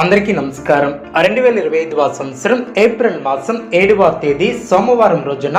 అందరికీ నమస్కారం. రెండు వేల ఇరవై ఐదవ సంవత్సరం ఏప్రిల్ మాసం ఏడవ తేదీ సోమవారం రోజున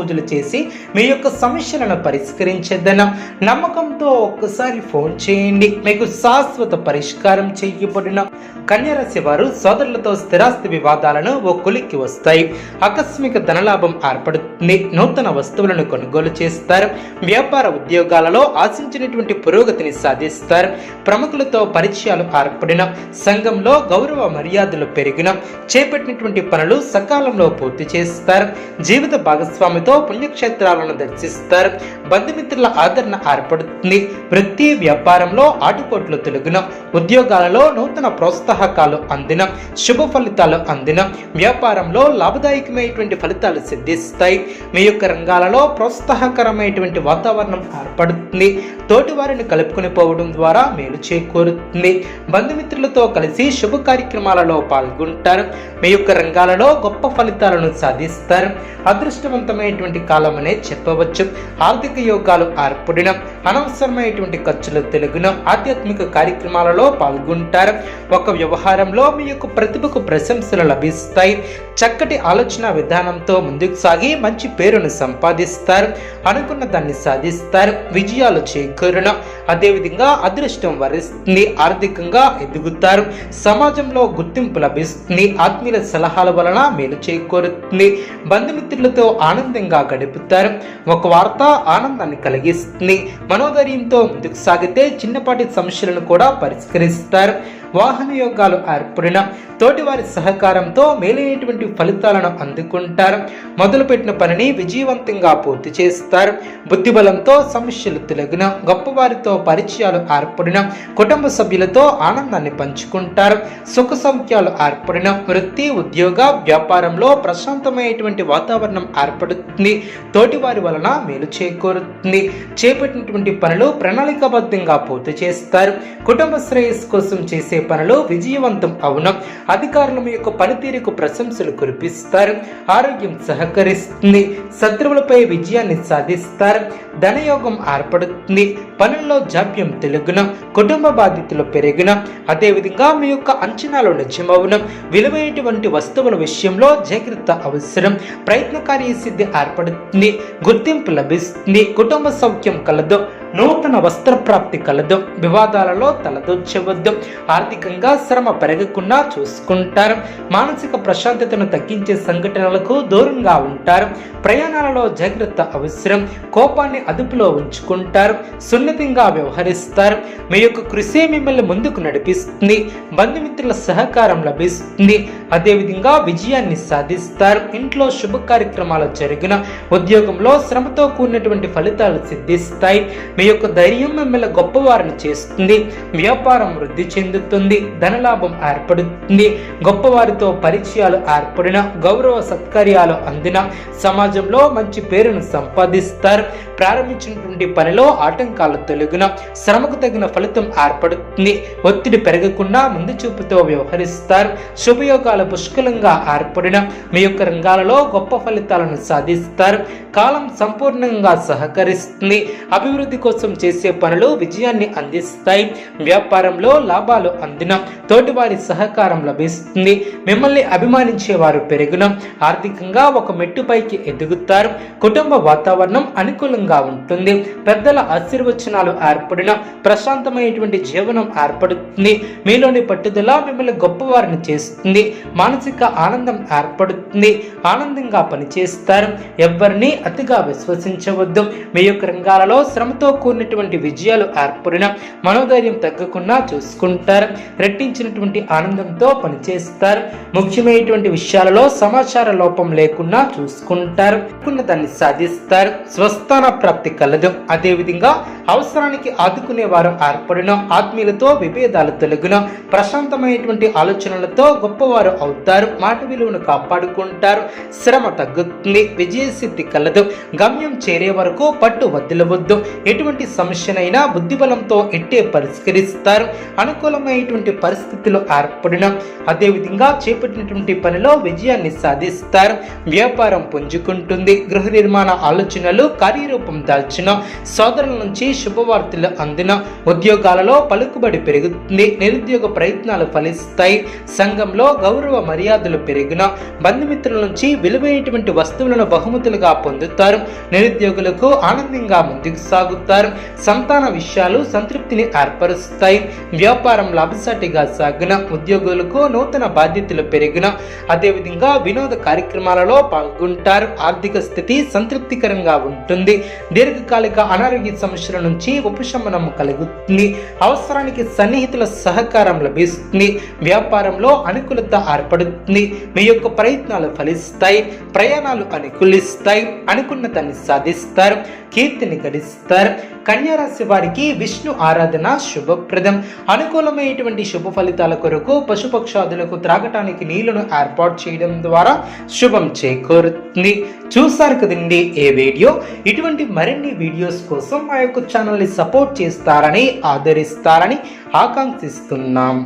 పూజలు చేసి మీ యొక్క సమస్యలను పరిష్కరించేద్దన నమ్మకంతో ఒక్కసారి ఫోన్ చేయండి. మీకు శాశ్వత పరిష్కారం చేయబడిన కన్యరాశి వారు సోదరులతో స్థిరాస్తి వివాదాలను ఓ వస్తాయి. ఆకస్మిక ధనలాభం ఏర్పడుతుంది. నూతన వస్తువులను కొనుగోలు చేస్తారు. వ్యాపార ఉద్యోగాలలో ఆశించినటువంటి పురోగతిని సాధిస్తారు. ప్రముఖులతో పరిచయాలు ఏర్పడిన సంఘంలో గౌరవ మర్యాదలు పెరిగిన చేపట్టినటువంటి పనులు సకాలంలో పూర్తి చేస్తారు. జీవిత భాగస్వామితో పుణ్యక్షేత్రాలను దర్శిస్తారు. బంధుమిత్రుల ఆదరణ ఏర్పడుతుంది. వృత్తి వ్యాపారంలో ఆటుపోట్లు తొలగిన ఉద్యోగాలలో నూతన ప్రోత్సాహకాలు అందిన శుభ ఫలితాలు అందిన వ్యాపారంలో లాభదాయకమైనటువంటి ఫలితాలు సిద్ధిస్తాయి. మీ యొక్క రంగాలలో ప్రోత్సాహకరమైనటువంటి వాతావరణం ఏర్పడుతుంది. తోటి వారిని కలుపుకొని పోవడం ద్వారా మేలు చేకూరుతుంది. బంధుమిత్రులతో కలిసి శుభ కార్యక్రమాలలో పాల్గొంటారు. మీ యొక్క రంగాలలో గొప్ప ఫలితాలను సాధిస్తారు. అదృష్టవంతమైనటువంటి కాలం అనే చెప్పవచ్చు. ఆర్థిక యోగాలు ఏర్పడిన అనవసరమైనటువంటి ఖర్చులు తెలుగున ఆధ్యాత్మిక కార్యక్రమాలలో పాల్గొంటారు. ఒక వ్యవహారంలో మీ యొక్క ప్రతిభకు ప్రశంసలు లభిస్తాయి. చక్కటి ఆలోచన విధానంతో ముందుకు సాగి మంచి పేరును సంపాదిస్తారు. అనుకున్న దాన్ని సాధిస్తారు. విజయాలు కరుణ. అదేవిధంగా అదృష్టం వరిస్తుంది ఆర్థికంగా ఎదుగుతారు. సమాజంలో గుర్తింపు లభిస్తుంది ఆత్మీయుల సలహాల వలన మేలు చేకూరుతుంది. బంధుమిత్రులతో ఆనందంగా గడుపుతారు. ఒక వార్త ఆనందాన్ని కలిగిస్తుంది. మనోధైర్యంతో ముందుకు సాగితే చిన్నపాటి సమస్యలను కూడా పరిష్కరిస్తారు. వాహన యోగాలు ఏర్పడిన తోటివారి సహకారంతో మేలైనటువంటి ఫలితాలను అందుకుంటారు. మొదలుపెట్టిన పనిని విజయవంతంగా పూర్తి చేస్తారు. బుద్ధిబలంతో సమస్యలు తొలగిన గొప్పవారితో పరిచయాలు ఏర్పడిన కుటుంబ సభ్యులతో ఆనందాన్ని పంచుకుంటారు. సుఖ సౌఖ్యాలు ఏర్పడిన వృత్తి ఉద్యోగ వ్యాపారంలో ప్రశాంతమైనటువంటి వాతావరణం ఏర్పడుతుంది. తోటివారి వలన మేలు చేకూరుతుంది. చేపట్టినటువంటి పనులు ప్రణాళికాబద్ధంగా పూర్తి చేస్తారు. కుటుంబ శ్రేయస్సు కోసం చేసే పనులు విజయవంతం అవును. అధికారులు మీ యొక్క పనితీరుకు ప్రశంసలు కురిపిస్తారు. ఆరోగ్యం సహకరిస్తుంది. శత్రువులపై విజయాన్ని సాధిస్తారు. ధనయోగం ఏర్పడుతుంది. పనుల్లో జాప్యం తెలుగున కుటుంబ బాధ్యతలు పెరిగిన. అదేవిధంగా మీ యొక్క అంచనాలు నిజమవును. విలువైనటువంటి వస్తువుల విషయంలో జాగ్రత్త అవసరం. ప్రయత్నకారి సిద్ధి ఏర్పడుతుంది. గుర్తింపు లభిస్తుంది. కుటుంబ సౌఖ్యం కలదు. నూతన వస్త్ర ప్రాప్తి కలదు. వివాదాలలో తలదొచ్చవద్దు. ఆర్థికంగా శ్రమ పెరగకుండా చూసుకుంటారు. మానసిక ప్రశాంతతను తగ్గించే సంఘటనలకు దూరంగా ఉంటారు. ప్రయాణాలలో జాగ్రత్త అవసరం. కోపాన్ని అదుపులో ఉంచుకుంటారు. సున్నితంగా వ్యవహరిస్తారు. మీ యొక్క కృషి మిమ్మల్ని ముందుకు నడిపిస్తుంది. బంధుమిత్రుల సహకారం లభిస్తుంది. అదేవిధంగా విజయాన్ని సాధిస్తారు. ఇంట్లో శుభ కార్యక్రమాలు జరిగిన ఉద్యోగంలో శ్రమతో కూడినటువంటి ఫలితాలు సిద్ధిస్తాయి. మీ యొక్క ధైర్యం మిమ్మల్ని గొప్పవారిని చేస్తుంది. వ్యాపారం వృద్ధి చెందుతుంది. ధనలాభం ఏర్పడుతుంది. గొప్పవారితో పరిచయాలు ఏర్పడిన గౌరవ సత్కార్యాలు అందిన సమాజంలో మంచి పేరును సంపాదిస్తారు. ప్రారంభించినటువంటి పనిలో ఆటంకాలు తొలగిన శ్రమకు తగిన ఫలితం ఏర్పడుతుంది. ఒత్తిడి పెరగకుండా ముందు చూపుతో వ్యవహరిస్తారు. శుభయోగాలు పుష్కలంగా ఏర్పడిన మీ యొక్క రంగాలలో గొప్ప ఫలితాలను సాధిస్తారు. కాలం సంపూర్ణంగా సహకరిస్తుంది. అభివృద్ధి కోసం చేసే పనులు విజయాన్ని అందిస్తాయి. వ్యాపారంలో లాభాలు అందిన తోటివారి సహకారం లభిస్తుంది. మిమ్మల్ని అభిమానించే వారు పెరుగున ఆర్థికంగా ఒక మెట్టుపైకి ఎదుగుతారు. కుటుంబ వాతావరణం అనుకూలంగా ఉంటుంది. పెద్దల ఆశీర్వచనాలు ఏర్పడిన ప్రశాంతమైనటువంటి జీవనం ఏర్పడుతుంది. మీలోని పట్టుదల మిమ్మల్ని గొప్పవారిని చేస్తుంది. మానసిక ఆనందం ఏర్పడుతుంది. ఆనందంగా పనిచేస్తారు. ఎవరిని అతిగా విశ్వసించవద్దు. మీ యొక్క రంగాలలో శ్రమతో కూడినటువంటి విజయాలు ఏర్పడిన మనోధైర్యం తగ్గకుండా చూసుకుంటారు. రెట్టించినటువంటి ఆనందంతో పనిచేస్తారు. ముఖ్యమైనటువంటి విషయాలలో సమాచార లోపం లేకుండా చూసుకుంటారు. దాన్ని సాధిస్తారు. స్వస్థాన ప్రాప్తి కలదు. అదేవిధంగా అవసరానికి ఆదుకునే వారు ఏర్పడిన ఆత్మీయులతో విభేదాలు తొలగిన ప్రశాంతమైనటువంటి ఆలోచనలతో గొప్పవారు అవుతారు. మాట విలువను కాపాడుకుంటారు. శ్రమ తగ్గుతుంది. విజయసిద్ధి కలదు. గమ్యం చేరే వరకు పట్టు వదిలవద్దు. ఎటువంటి సమస్యనైనా బుద్ధిబలంతో ఎట్టే పరిష్కరిస్తారు. అనుకూలమైనటువంటి పరిస్థితులు ఏర్పడిన అదేవిధంగా చేపట్టినటువంటి పనిలో విజయాన్ని సాధిస్తారు. వ్యాపారం పుంజుకుంటుంది. గృహ నిర్మాణ ఆలోచనలు కార్యరూపం దాల్చిన సోదరుల నుంచి శుభవార్తలు అందిన ఉద్యోగాలలో పలుకుబడి పెరుగుతుంది. నిరుద్యోగ ప్రయత్నాలు ఫలిస్తాయి. సంఘంలో గౌరవ మర్యాదలు పెరిగిన బంధుమిత్రుల నుంచి విలువైనటువంటి వస్తువులను బహుమతులుగా పొందుతారు. నిరుద్యోగులకు ఆనందంగా ముందుకు సాగుతారు. సంతాన విషయాలు సంతృప్తిని ఏర్పరుస్తాయి. వ్యాపారం లాభసాటిగా సాగిన ఉద్యోగులకు నూతన బాధ్యతలు పెరిగిన అదేవిధంగా వినోద కార్యక్రమాలలో పాల్గొంటారు. ఆర్థిక స్థితి సంతృప్తికరంగా ఉంటుంది. దీర్ఘకాలిక అనారోగ్య సమస్యల నుంచి ఉపశమనం కలుగుతుంది. అవసరానికి సన్నిహితుల సహకారం లభిస్తుంది. వ్యాపారంలో అనుకూలత ఏర్పడుతుంది. మీ యొక్క ప్రయత్నాలు ఫలిస్తాయి. ప్రయాణాలు అనుకూలిస్తాయి. అనుకున్నదాన్ని సాధిస్తారు. కీర్తిని గడిస్తారు. కన్యారాశి వారికి విష్ణు ఆరాధన శుభప్రదం. అనుకూలమైనటువంటి శుభ ఫలితాల కొరకు పశుపక్షాదులకు త్రాగటానికి నీళ్ళను ఏర్పాటు చేయడం ద్వారా శుభం చేకూరుతుంది. చూసారు కదండి ఏ వీడియో? ఇటువంటి మరిన్ని వీడియోస్ కోసం మా యొక్క ఛానల్ని సపోర్ట్ చేస్తారని ఆదరిస్తారని ఆకాంక్షిస్తున్నాం.